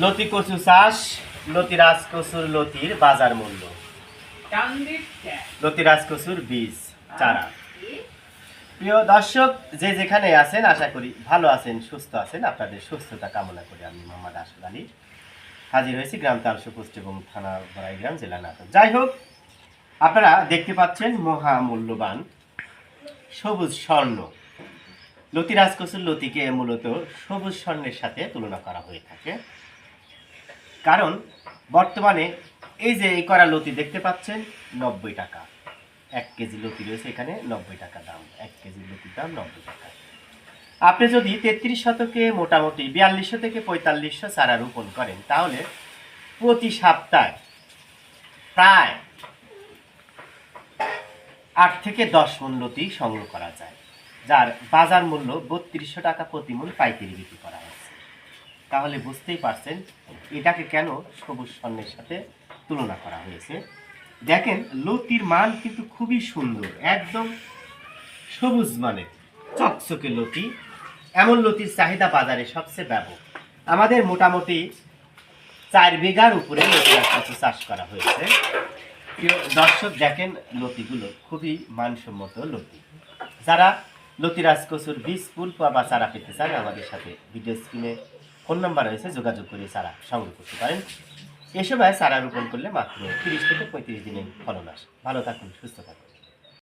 লতি কচু চাষ লতি রাজকচুর লতির বাজার মূল্য। লতি রাজকচুর বীজ চারা। প্রিয় দর্শক যে যেখানে আছেন আশা করি ভালো আছেন সুস্থ আছেন আপনাদের সুস্থতা কামনা করি আমি মোহাম্মদ আসল আলী হাজির হয়েছি গ্রাম তালসু পোস্ট এবং থানা বড়াইগ্রাম জেলা নাটক যাই হোক আপনারা দেখতে পাচ্ছেন মহামূল্যবান সবুজ স্বর্ণ। লতি রাজকচুর লতিকে মূলত সবুজ স্বর্ণের সাথে তুলনা করা হয়ে থাকে। কারণ বর্তমানে এই যে এই করা লতি দেখতে পাচ্ছেন, নব্বই টাকা। এক কেজি লতি রয়েছে এখানে, নব্বই টাকা দাম। এক কেজি লতির দাম, নব্বই টাকা। আপনি যদি তেত্রিশ শতকে মোটামুটি বিয়াল্লিশশো থেকে পঁয়তাল্লিশশো চারা রোপণ করেন, তাহলে প্রতি সপ্তাহে প্রায় আট থেকে দশ লতি সংগ্রহ করা যায়, যার বাজার মূল্য বত্রিশশো টাকা প্রতি মূল পাইকারি বিক্রি করা হয়েছে তাহলে বুঝতেই পারছেন এটাকে কেন সবুজ স্বর্ণের সাথে তুলনা করা হয়েছে। দেখেন, লতির মান কিন্তু খুবই সুন্দর, একদম সবুজ মানে চকচকে লতি, এমন লতির চাহিদা বাজারে সবচেয়ে ব্যাপক আমাদের মোটামুটি চার বিঘার উপরে লতি গাছ চাষ করা হয়েছে। দর্শক, দেখেন লতিগুলো খুবই মানসম্মত লতি। যারা লতিরাজ কচুর বীজ, ফুল বা চারা পেতে চান, আমাদের সাথে ভিডিও স্ক্রিনে ফোন নাম্বার রয়েছে, যোগাযোগ করে সারা সংগ্রহ করতে পারেন। এ সময় চারা রোপণ করলে মাত্র তিরিশ থেকে পঁয়ত্রিশ দিনের ফলন আসে। ভালো থাকুন, সুস্থ থাকুন।